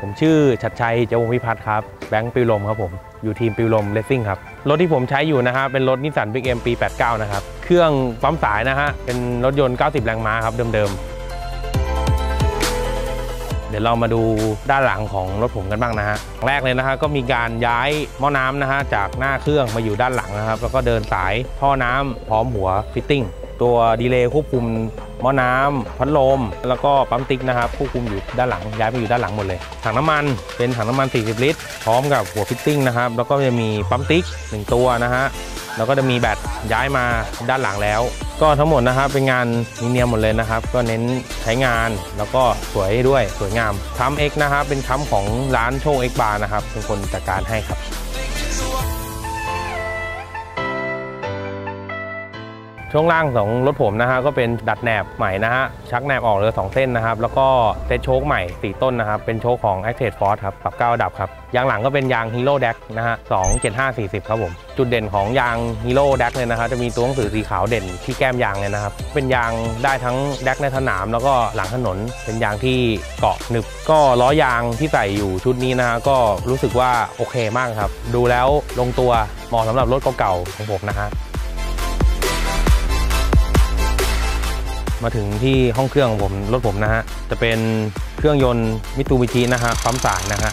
ผมชื่อชัดชัยเจ้าวงพิพัฒน์ครับแบงค์ปิวลมครับผมอยู่ทีมปิวลมเลสซิ่งครับ รถที่ผมใช้อยู่นะฮะเป็นรถนิสสันบิ๊กเอ็มปี 89 นะครับ เครื่องปั๊มสายนะฮะ เป็นรถยนต์ 90 แรงม้าครับเดิมๆ เดี๋ยวเรามาดูด้านหลังของรถผมกันบ้างนะฮะแรกเลยนะฮะก็มีการย้ายหม้อน้ำนะฮะจากหน้าเครื่องมาอยู่ด้านหลังนะครับ แล้วก็เดินสายท่อน้ำพร้อมหัวฟิตติ้งตัวดีเลย์ควบคุม หม้อน้ำพัดลม แล้วก็ปั๊มติ๊กนะครับควบคุมอยู่ด้านหลังย้ายมาอยู่ด้านหลังหมดเลย ถังน้ำมันเป็นถังน้ำมัน 40 ลิตร พร้อมกับหัวฟิตติ้งนะครับแล้วก็จะมีปั๊มติ๊กหนึ่งตัวนะฮะแล้วก็จะมีแบตย้ายมาด้านหลังแล้ว ก็ทั้งหมดนะครับเป็นงานมีเนียมหมดเลยนะครับ ก็เน้นใช้งานแล้วก็สวยด้วยสวยงามคัมเอ็กนะครับเป็นคัมของร้านโชคเอ็กบาร์นะครับเป็นคนจัดการให้ครับ ช่วงล่างของรถผมนะฮะก็เป็นดัดแหนบใหม่นะฮะชักแหนบออกเหลือ2เส้นนะครับ แล้วก็เซตโชคใหม่ 4 ต้นนะครับ เป็นโชคของ a c t e d Force ครับปรับ9ระดับครับยางหลังก็เป็นยาง Hero d a c นะฮะ27540 ครับผม จุดเด่นของยาง Hero d a c เลยนะครับจะมีตัวหนังสือสีขาวเด่นที่แก้มยางเลยนะครับ เป็นยางได้ทั้งแดกในสนาม แล้วก็หลังถนนเป็นยางที่เกาะหนึบ ก็ล้อยางที่ใส่อยู่ชุดนี้นะฮะก็รู้สึกว่าโอเคมากครับ ดูแล้วลงตัวเหมาะสำหรับรถเก่าๆของผมนะฮะ มาถึงที่ห้องเครื่องของผมรถผมนะฮะ จะเป็นเครื่องยนต์มิต u บิชินะฮะปั๊มสายนะฮะ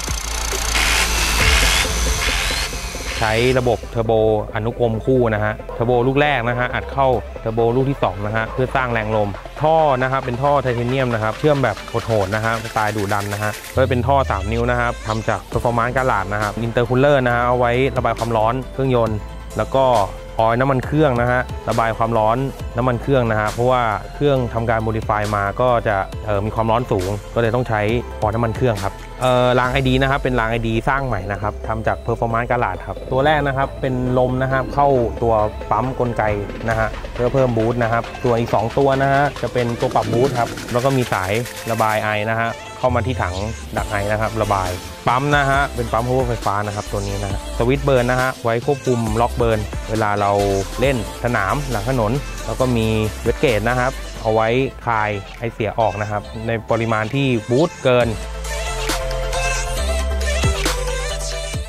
ใช้ระบบเทอร์โบอนุกรมคู่นะฮะ เทอร์โบลูกแรกนะฮะ อัดเข้าเทอร์โบลูกที่ 2 นะฮะ เพื่อสร้างแรงลม ท่อนะครับเป็นท่อไทเทเนียมนะครับ เชื่อมแบบโหดๆนะฮะสไตล์ดุดันนะฮะก็เป็นท่อ 3 นิ้วนะครับทำจาก performance กาลาดนะครับอินเตอร์คูลเลอร์นะฮะเอาไว้ระบายความร้อนเครื่องยนต์ แล้วก็ ออยน้ำมันเครื่องนะฮะระบายความร้อนน้ำมันเครื่องนะฮะเพราะว่าเครื่องทำการโมดิฟายมาก็จะออมีความร้อนสูง ก็เลยต้องใช้ออยน้ำมันเครื่องครับรางไอดีนะครับเป็นรางไอดีสร้างใหม่นะครับทำจากเพอร์ฟอร์มานซ์กาลาดครับตัวแรกนะครับเป็นลมนะครับเข้าตัวปั๊มกลไกนะฮะเพื่อเพิ่มบูสต์นะครับส่วอีก 2 ตัวนะฮะจะเป็นตัวปรับบูสต์ครับแล้วก็มีสายระบายไอนะฮะเข้ามาที่ถังดักไอนะครับระบายปั๊มนะฮะเป็นปั๊มพัวอร์ไฟฟ้านะครับตัวนี้นะฮะสวิตช์เบิร์นนะฮะไว้ควบคุมล็อกเบิร์น เวลาเราเล่นสนามหลังถนน แล้วก็มีเวทเกตนะครับ เอาไว้คลายไอเสียออกนะครับ ในปริมาณที่บูสต์เกิน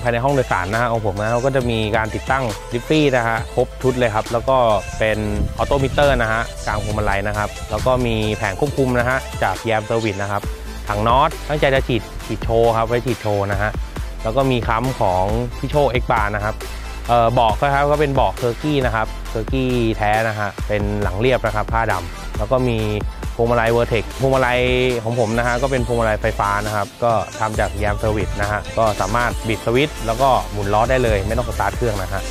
ภายในห้องโดยสารนะฮะของผมนะก็จะมีการติดตั้งดิฟฟี่นะฮะครบชุดเลยครับ แล้วก็เป็นออโตมิเตอร์นะฮะกลางพวงมาลัยนะครับ แล้วก็มีแผงควบคุมนะฮะจากแยมเซอร์วิสนะครับถังน็อตตั้งใจจะฉีดฉีดโชว์ครับไว้ฉีดโชว์นะฮะแล้วก็มีค้ำของพี่โชว์เอ็กบาร์นะครับ เอ่อบาะครับก็เป็นเบาะเคอร์กี้นะครับเคอร์กี้แท้นะฮะเป็นหลังเรียบนะครับ ผ้าดำแล้วก็มีพวงมาลัยเวอร์เทคพวงมาลัยของผมนะฮะก็เป็นพวงมาลัยไฟฟ้านะครับ ก็ทำจากยามเซอร์วิสนะฮะก็สามารถบิดสวิตช์แล้วก็หมุนล้อได้เลย ไม่ต้องสตาร์ทเครื่องนะฮะ